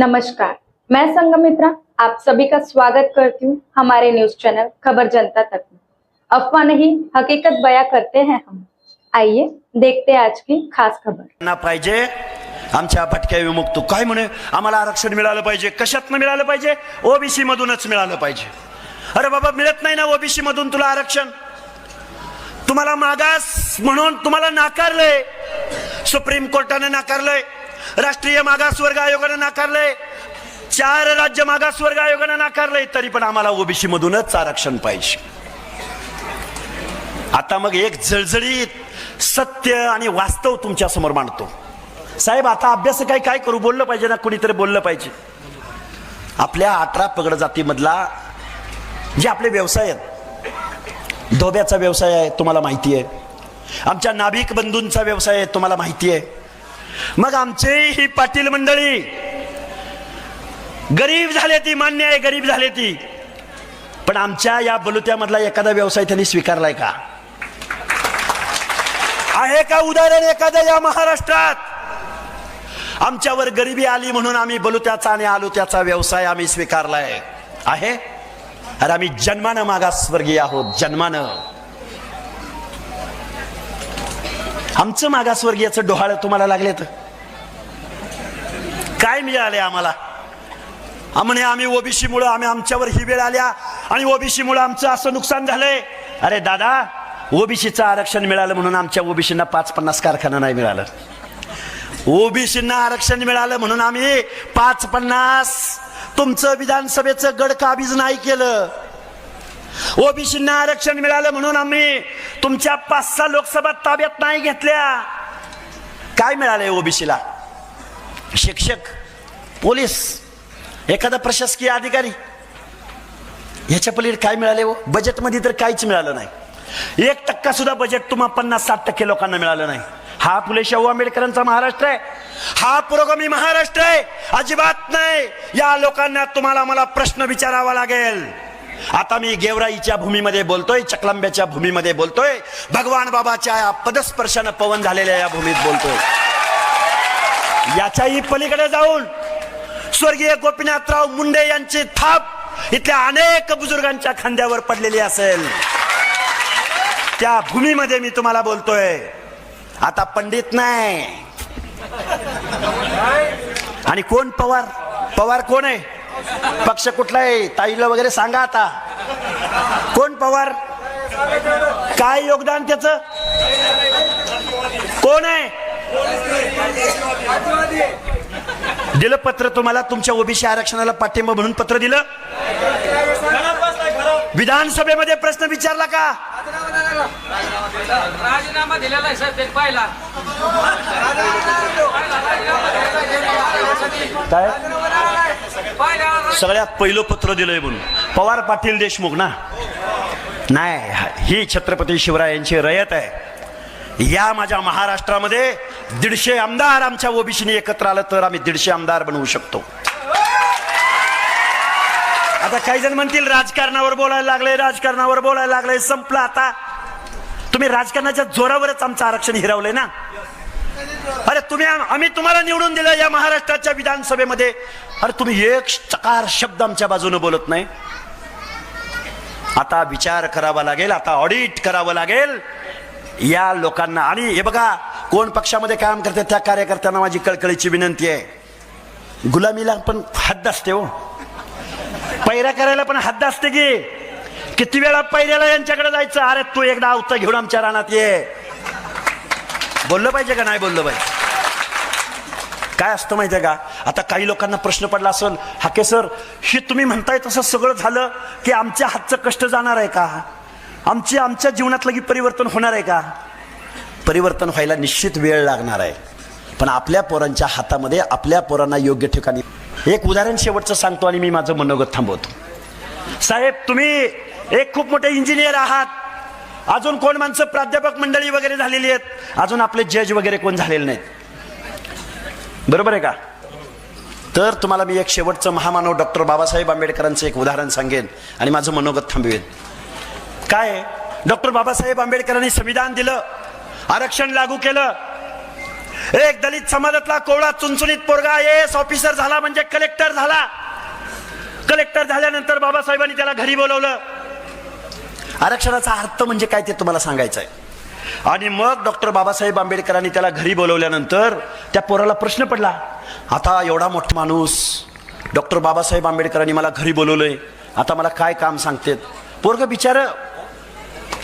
नमस्कार मैं संगमित्रा आप सभी का स्वागत करती हूँ हमारे न्यूज चैनल खबर जनता तक में। अफवाह नहीं हकीकत बयां करते हैं हम। आइए देखते हैं आज की खास खबर। ना पाहिजे आमच्या भटक्या विमुक्त काय म्हणे? आम्हाला आरक्षण मिळालं पाहिजे कशातनं मिळालं पाहिजे? ओबीसी मधूनच मिळालं पाहिजे। अरे बाबा मिळत नाही ना ओबीसी मधून तुला आरक्षण? तुम्हाला मागास म्हणून तुम्हाला नाकारलंय. सुप्रीम कोर्टाने नाकारलंय. राष्ट्रीय मागासवर्ग आयोगाने नाकारलंय. चार राज्य मागासवर्ग आयोगाने नाकारलंय तरी पण आम्हाला ओबीसी मधूनच आरक्षण पाहिजे. आता मग एक जळजळीत सत्य आणि वास्तव तुमच्यासमोर मांडतो. साहेब आता अभ्यास काय काय करू? बोललं पाहिजे ना कुणीतरी बोललं पाहिजे. आपल्या अठरा पगड जातीमधला जे आपले व्यवसाय आहेत धोब्याचा व्यवसाय आहे तुम्हाला माहिती आहे. आमच्या नाभिक बंधूंचा व्यवसाय आहे तुम्हाला माहिती आहे. मग आमचे ही पाटील मंडळी गरीब झाले ती मान्य आहे गरीब झाले ती. पण आमच्या या बलुत्यामधला एखादा व्यवसाय त्यांनी स्वीकारलाय का? आहे का उदाहरण एखादं या महाराष्ट्रात? आमच्यावर गरिबी आली म्हणून आम्ही बलुत्याचा आणि आलुत्याचा व्यवसाय आम्ही स्वीकारलाय. आहे? अरे आम्ही जन्मानं मागासवर्गीय आहोत जन्मानं. आमचं मागासवर्गीयाचं डोहाळं तुम्हाला लागले तर काय मिळाले आम्हाला? म्हणे आम्ही ओबीसी मुळे आम्ही आमच्यावर ही वेळ आल्या आणि ओबीसी मुळे आमचं असं नुकसान झालंय. अरे दादा ओबीसीचं आरक्षण मिळालं म्हणून आमच्या ओबीसींना पाच पन्नास कारखाना नाही मिळालं. ओबीसींना आरक्षण मिळालं म्हणून आम्ही पाच पन्नास तुमचं विधानसभेचं गड काबीज नाही केलं. ओबीसींना आरक्षण मिळालं म्हणून आम्ही तुमच्या पाच सहा लोकसभा ताब्यात नाही घेतल्या. काय मिळालंय ओबीसीला? शिक्षक पोलीस एखादा प्रशासकीय अधिकारी? ह्याच्या पलीकडे काय मिळाले हो? बजेटमध्ये तर काहीच मिळालं नाही. एक टक्का सुद्धा बजेट तुम्हा पन्नास साठ टक्के लोकांना मिळालं नाही. हा फुले शाहू आंबेडकरांचा महाराष्ट्र आहे. हा पुरोगामी महाराष्ट्र आहे. अजिबात नाही. या लोकांना तुम्हाला मला प्रश्न विचारावा लागेल. आता मी गेवराईच्या भूमीमध्ये बोलतोय चकलंब्याच्या भूमीमध्ये बोलतोय भगवान बाबाच्या या पदस्पर्शानं पवन झालेल्या या भूमीत बोलतोय. याच्याही पलीकडे जाऊन स्वर्गीय गोपीनाथराव मुंडे यांची थाप इथल्या अनेक बुजुर्गांच्या खांद्यावर पडलेली असेल. त्या भूमीमध्ये मी तुम्हाला बोलतोय. आता पंडित नाही. आणि कोण पवार? पवार कोण आहे? पक्ष कुठला आहे ताईला वगैरे सांगा आता. कोण पवार? काय योगदान त्याच? कोण आहे? दिलं पत्र तुम्हाला तुमच्या ओबीसी आरक्षणाला पाठिंबा म्हणून पत्र दिलं? विधानसभेमध्ये प्रश्न विचारला का? राजीनामा दिलेला आहे सर ते पाहिला. काय? सगळ्यात पहिलं पत्र दिलंय म्हणून. पवार पाटील देशमुख ना? नाही ही छत्रपती शिवरायांची रयत आहे. या माझ्या महाराष्ट्रामध्ये दीडशे आमदार आमच्या ओबीसीने एकत्र आलं तर आम्ही दीडशे आमदार बनवू शकतो. आता काही जण म्हणतील राजकारणावर बोलायला लागले राजकारणावर बोलायला लागले संपलं आता. तुम्ही राजकारणाच्या जोरावरच आमचं आरक्षण हिरावलंय ना? अरे तुम्ही आम्ही तुम्हाला निवडून दिलं या महाराष्ट्राच्या विधानसभेमध्ये. अरे तुम्ही एक चकार शब्द आमच्या बाजूने बोलत नाही. आता विचार करावा लागेल आता ऑडिट करावं लागेल. या लोकांना आणि हे बघा कोण पक्षामध्ये काम करते त्या कार्यकर्त्यांना माझी कळकळीची विनंती आहे. गुलामीला पण हद्द असते हो. पैरा करायला पण हद्द असते की. किती वेळा पैऱ्याला यांच्याकडे जायचं? अरे तू एकदा आवता घेऊन आमच्या रानात ये. बोललं पाहिजे का नाही बोललं पाहिजे? काय असतं माहितीये का? आता काही लोकांना प्रश्न पडला असेल हाके सर हे तुम्ही म्हणताय तसं सगळं झालं की आमच्या हातचं कष्ट जाणार आहे का? आमची आमच्या जीवनात लगी परिवर्तन होणार आहे का? परिवर्तन व्हायला निश्चित वेळ लागणार आहे. पण आपल्या पोरांच्या हातामध्ये आपल्या पोरांना योग्य ठिकाणी एक उदाहरण शेवटचं सांगतो आणि मी माझं मनोगत थांबवतो. साहेब तुम्ही एक खूप मोठे इंजिनियर आहात. अजून कोण माणसं प्राध्यापक मंडळी वगैरे झालेली आहेत? अजून आपले जज वगैरे कोण झालेले नाहीत? बरोबर आहे का? तर तुम्हाला मी एक शेवटचं महामानव डॉक्टर बाबासाहेब आंबेडकरांचं एक उदाहरण सांगेन आणि माझं मनोगत थांबवेन. काय डॉक्टर बाबासाहेब आंबेडकरांनी संविधान दिलं आरक्षण लागू केलं. एक दलित समाजातला कोवळा चुनचुनीत पोरगा आय एस ऑफिसर झाला म्हणजे कलेक्टर झाला. कलेक्टर झाल्यानंतर बाबासाहेबांनी त्याला घरी बोलवलं. आरक्षणाचा अर्थ म्हणजे काय ते तुम्हाला सांगायचं आहे. आणि मग डॉक्टर बाबासाहेब आंबेडकरांनी त्याला घरी बोलवल्यानंतर त्या पोराला प्रश्न पडला आता एवढा मोठा माणूस डॉक्टर बाबासाहेब आंबेडकरांनी मला घरी बोलवलंय आता मला काय काम सांगतेत? पोरग बिचार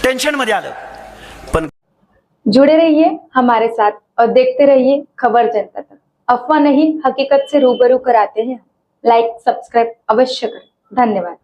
टेन्शनमध्ये आलं. पण जुड़े रहिए हमारे साथ और देखते रहिए खबर जनता तक. अफवाह नहीं हकीकत से रूबरू कराते हैं लाइक सब्सक्राइब अवश्य करें. धन्यवाद.